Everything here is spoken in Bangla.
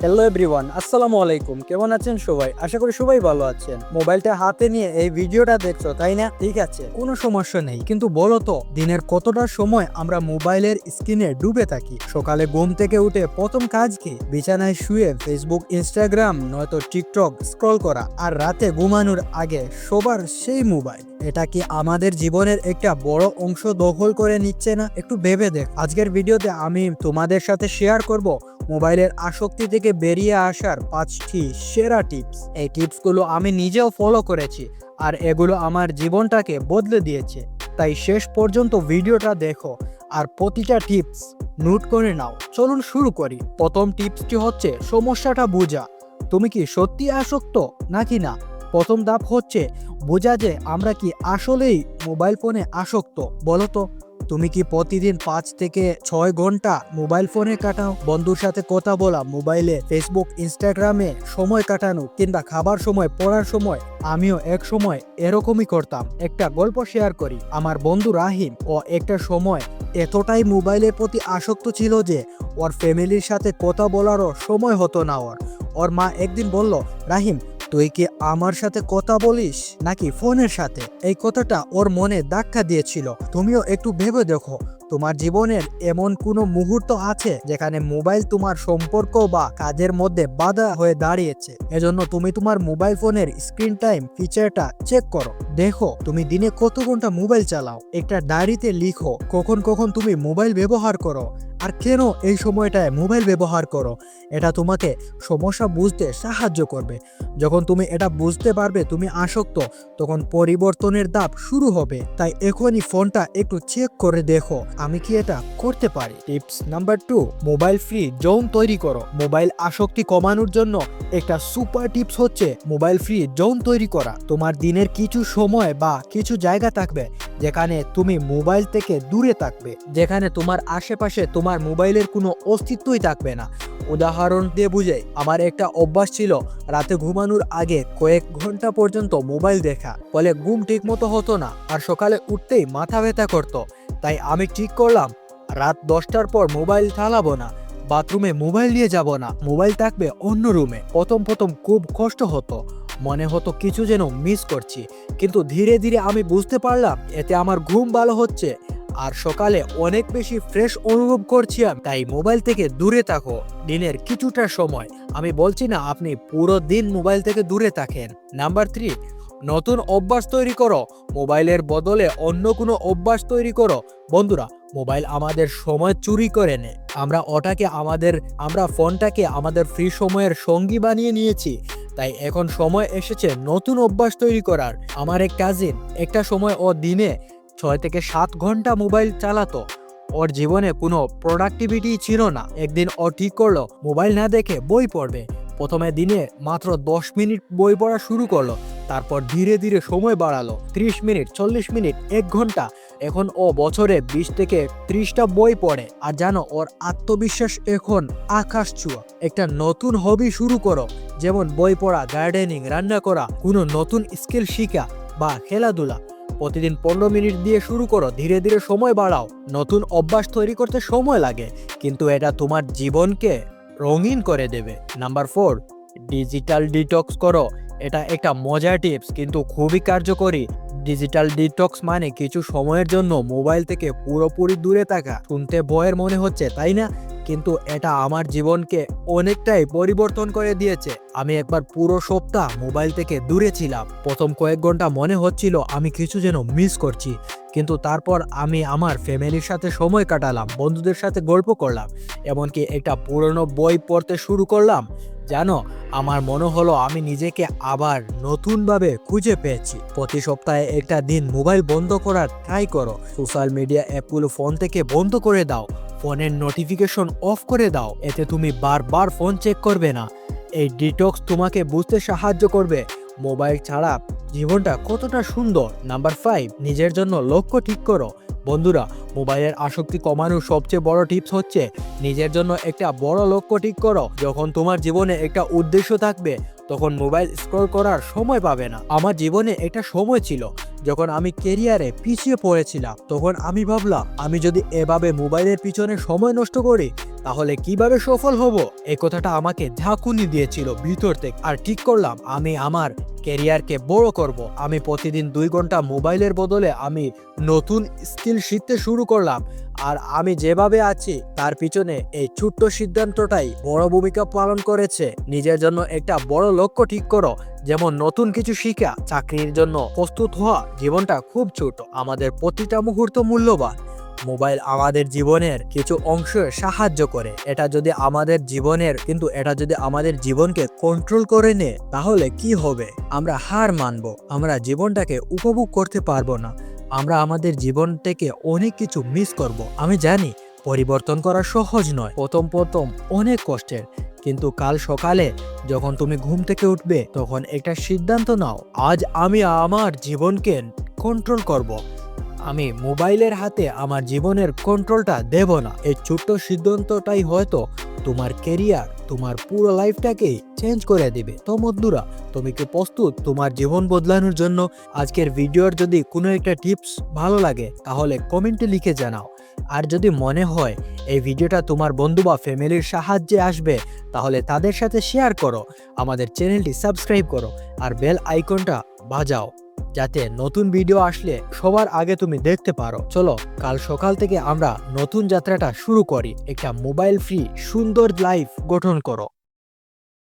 হ্যালো এভরিওয়ান আসসালামু আলাইকুম। কেমন আছেন সবাই? আশা করি সবাই ভালো আছেন। মোবাইলটা হাতে নিয়ে এই ভিডিওটা দেখছ, তাই না? ঠিক আছে। কোনো সমস্যা নেই। কিন্তু বলো তো, দিনের কতটা সময় আমরা মোবাইলের স্ক্রিনে ডুবে থাকি? সকালে ঘুম থেকে উঠে প্রথম কাজ কি? বিছানায় শুয়ে ফেসবুক ইনস্টাগ্রাম নয়তো টিকটক স্ক্রল করা আর রাতে ঘুমানোর আগে সবার সেই মোবাইল। এটা কি আমাদের জীবনের একটা বড় অংশ দখল করে নিচ্ছে না? একটু ভেবে দেখ। আজকের ভিডিওতে আমি তোমাদের সাথে শেয়ার করব মোবাইলের আসক্তি থেকে বেরিয়ে আসার পাঁচটি সেরা টিপস। এই টিপসগুলো আমি নিজেও ফলো করেছি আর এগুলো আমার জীবনটাকে বদলে দিয়েছে। তাই শেষ পর্যন্ত ভিডিওটা দেখো আর প্রতিটা টিপস নোট করে নাও। চলুন শুরু করি। প্রথম টিপসটি হচ্ছে সমস্যাটা বোঝা। তুমি কি সত্যি আসক্ত নাকি না? প্রথম ধাপ হচ্ছে বোঝা যে আমরা কি আসলেই মোবাইল ফোনে আসক্ত, বলো তো। তুমি কি প্রতিদিন পাঁচ থেকে ছয় ঘণ্টা মোবাইল ফোনে কাটাও? বন্ধুর সাথে কথা বলা, মোবাইলে ফেসবুক ইনস্টাগ্রামে সময় কাটানো, কিংবা খাবার সময়, পড়ার সময়, আমিও এক সময় এরকমই করতাম। একটা গল্প শেয়ার করি। আমার বন্ধু রাহিম, ও একটা সময় এতটাই মোবাইলের প্রতি আসক্ত ছিল যে, ওর ফ্যামিলির সাথে কথা বলারও সময় হতো না ওর। ওর মা একদিন বলল, রাহিম তুই কি আমার সাথে কথা বলিস? নাকি ফোনের সাথে? এই কথাটা ওর মনে ধাক্কা দিয়েছিল। তুমিও একটু ভেবে দেখো, তোমার জীবনের এমন কোনো মুহূর্ত আছে যেখানে মোবাইল তোমার সম্পর্ক বা কাজের মধ্যে বাধা হয়ে দাঁড়িয়েছে? এজন্য তুমি তোমার মোবাইল ফোনের স্ক্রিন টাইম ফিচারটা চেক করো। দেখো, তুমি দিনে কত ঘণ্টা মোবাইল চালাও? একটা ডায়েরিতে লিখো, কখন কখন তুমি মোবাইল ব্যবহার করো। আর কেন এই সময়টায় মোবাইল ব্যবহার করো? এটা তোমাকে সমস্যা বুঝতে সাহায্য করবে। যখন তুমি এটা বুঝতে পারবে, তুমি আসক্ত, তখন পরিবর্তনের ধাপ শুরু হবে। তাই এখনই ফোনটা একটু চেক করে দেখো, আমি কি এটা করতে পারি? Tips number two mobile free zone তৈরি করো। মোবাইল আসক্তি কমানোর জন্য একটা সুপার টিপস হচ্ছে মোবাইল ফ্রি জোন তৈরি করা। তোমার দিনের কিছু সময় বা কিছু জায়গা থাকবে, যেখানে তুমি মোবাইল থেকে দূরে থাকবে, যেখানে তোমার আশেপাশে তোমার মোবাইলের কোনো অস্তিত্বই থাকবে না। উদাহরণ দিয়ে বুঝে আমার একটা অভ্যাস ছিল, রাতে ঘুমানোর আগে কয়েক ঘণ্টা পর্যন্ত মোবাইল দেখা। ফলে ঘুম ঠিক মতো হতো না, আর সকালে উঠতেই মাথা ব্যথা করতো। তাই আমি ঠিক করলাম, রাত দশটার পর মোবাইল চালাবো না, বাথরুমে মোবাইল নিয়ে যাব না, মোবাইল থাকবে অন্য রুমে। প্রথম প্রথম খুব কষ্ট হতো, মনে হতো কিছু যেন মিস করছি, কিন্তু ধীরে ধীরে আমি বুঝতে পারলাম, এতে আমার ঘুম ভালো হচ্ছে। আর সকালে অনেক বেশি ফ্রেশ অনুভব করছি আমি। তাই মোবাইল থেকে দূরে থাকো। দিনের কিছুটা সময়। আমি বলছি না, আপনি পুরো দিন মোবাইল থেকে দূরে থাকেন। নাম্বার থ্রি নতুন অভ্যাস তৈরি করো। মোবাইলের বদলে অন্য কোনো অভ্যাস তৈরি করো। বন্ধুরা মোবাইল আমাদের সময় চুরি করে নেয় আমরা ওটাকে আমাদের, আমরা ফোনটাকে আমাদের ফ্রি সময়ের সঙ্গী বানিয়ে নিয়েছি। তাই এখন সময় এসেছে নতুন অভ্যাস তৈরি করার। আমার এক কাজিন একটা সময় ও দিনে ছয় থেকে সাত ঘণ্টা মোবাইল চালাতো। ওর জীবনে কোনো প্রোডাক্টিভিটি ছিল না। একদিন ও ঠিক করল, মোবাইল না দেখে বই পড়বে। প্রথমে দিনে মাত্র দশ মিনিট বই পড়া শুরু করল, তারপর ধীরে ধীরে সময় বাড়ালো। ত্রিশ মিনিট, চল্লিশ মিনিট, এক ঘণ্টা। এখন ও বছরে বিশ থেকে ত্রিশটা বই পড়ে। আর জানো, ওর আত্মবিশ্বাস এখন আকাশ ছুয়া। একটা নতুন হবি শুরু করো। যেমন বই পড়া গার্ডেনিং রান্না করা, কোনো নতুন স্কিল শিখা বা খেলাধুলা। প্রতিদিন পনেরো মিনিট দিয়ে শুরু করো, ধীরে ধীরে সময় বাড়াও। নতুন অভ্যাস তৈরি করতে সময় লাগে, কিন্তু এটা তোমার জীবনকে রঙিন করে দেবে। নাম্বার ফোর, ডিজিটাল ডিটক্স করো। এটা একটা মজার টিপস, কিন্তু খুবই কার্যকরী। ডিজিটাল ডিটক্স মানে কিছু সময়ের জন্য মোবাইল থেকে পুরোপুরি দূরে থাকা। শুনতে ভয়ের মনে হচ্ছে, তাই না? কিন্তু এটা আমার জীবনকে অনেকটাই পরিবর্তন করে দিয়েছে। আমি একবার পুরো সপ্তাহ মোবাইল থেকে দূরে ছিলাম। প্রথম কয়েক ঘণ্টা মনে হচ্ছিল আমি কিছু যেন মিস করছি। কিন্তু তারপর আমি আমার ফ্যামিলির সাথে সময় কাটালাম, বন্ধুদের সাথে গল্প করলাম, এমনকি একটা পুরনো বই পড়তে শুরু করলাম জানো আমার মনে হলো আমি নিজেকে আবার নতুনভাবে খুঁজে পেয়েছি। প্রতি সপ্তাহে একটা দিন মোবাইল বন্ধ করার ট্রাই করো। সোশ্যাল মিডিয়া অ্যাপগুলো ফোন থেকে বন্ধ করে দাও। ফোনের নোটিফিকেশন অফ করে দাও, এতে তুমি বারবার ফোন চেক করবে না। এই ডিটক্স তোমাকে বুঝতে সাহায্য করবে। মোবাইল ছাড়া জীবনটা কতটা সুন্দর। নাম্বার ফাইভ নিজের জন্য লক্ষ্য ঠিক করো। বন্ধুরা মোবাইলের আসক্তি কমানোর সবচেয়ে বড় টিপস হচ্ছে নিজের জন্য একটা বড় লক্ষ্য ঠিক করো। যখন তোমার জীবনে একটা উদ্দেশ্য থাকবে, তখন মোবাইল স্ক্রল করার সময় পাবে না। আমার জীবনে একটা সময় ছিল। যখন আমি কেরিয়ারে পিছিয়ে পড়েছিলাম, তখন আমি ভাবলাম, আমি যদি এভাবে মোবাইলের পিছনে সময় নষ্ট করি তাহলে কীভাবে সফল হব? এই কথাটা আমাকে ঝাঁকুনি দিয়েছিল ভিতর থেকে। আর ঠিক করলাম, আমি আমার ক্যারিয়ারকে বড় করব। আমি প্রতিদিন দুই ঘণ্টা মোবাইলের বদলে আমি নতুন স্কিল শিখতে শুরু করলাম। আর আমি যেভাবে আছি, তার পিছনে এই ছোট্ট সিদ্ধান্তটাই বড় ভূমিকা পালন করেছে। নিজের জন্য একটা বড় লক্ষ্য ঠিক করো, যেমন নতুন কিছু শিখা। চাকরির জন্য প্রস্তুত হওয়া জীবনটা খুব ছোট। আমাদের প্রতিটা মুহূর্ত মূল্যবান। মোবাইল আমাদের জীবনের কিছু অংশ সাহায্য করে। এটা যদি আমাদের জীবনের, কিন্তু এটা যদি আমাদের জীবনকে কন্ট্রোল করে নে, তাহলে কি হবে? আমরা হার মানব। আমরা জীবনটাকে উপভোগ করতে পারব না। আমরা আমাদের জীবন থেকে অনেক কিছু মিস করব। আমি জানি, পরিবর্তন করা সহজ নয়। প্রথম প্রথম অনেক কষ্টের। কিন্তু কাল সকালে যখন তুমি ঘুম থেকে উঠবে, তখন একটা সিদ্ধান্ত নাও, আজ আমি আমার জীবনকে কন্ট্রোল করব। আমি মোবাইলের হাতে আমার জীবনের কন্ট্রোলটা দেব না। এই ছোট্ট সিদ্ধান্তটাই হয়তো তোমার কেরিয়ার তোমার পুরো লাইফটাকে চেঞ্জ করে দিবে। তো বন্ধুরা, তুমি কি প্রস্তুত তোমার জীবন বদলানোর জন্য? আজকের ভিডিওর যদি কোনো একটা টিপস ভালো লাগে, তাহলে কমেন্টে লিখে জানাও। আর যদি মনে হয় এই ভিডিওটা তোমার বন্ধু বা ফ্যামিলির সাহায্যে আসবে, তাহলে তাদের সাথে শেয়ার করো। আমাদের চ্যানেলটি সাবস্ক্রাইব করো। আর বেল আইকনটা বাজাও। যাতে নতুন ভিডিও আসলে সবার আগে তুমি দেখতে পারো। চলো, কাল সকাল থেকে আমরা নতুন যাত্রাটা শুরু করি। একটা মোবাইল ফ্রি সুন্দর লাইফ গঠন করো।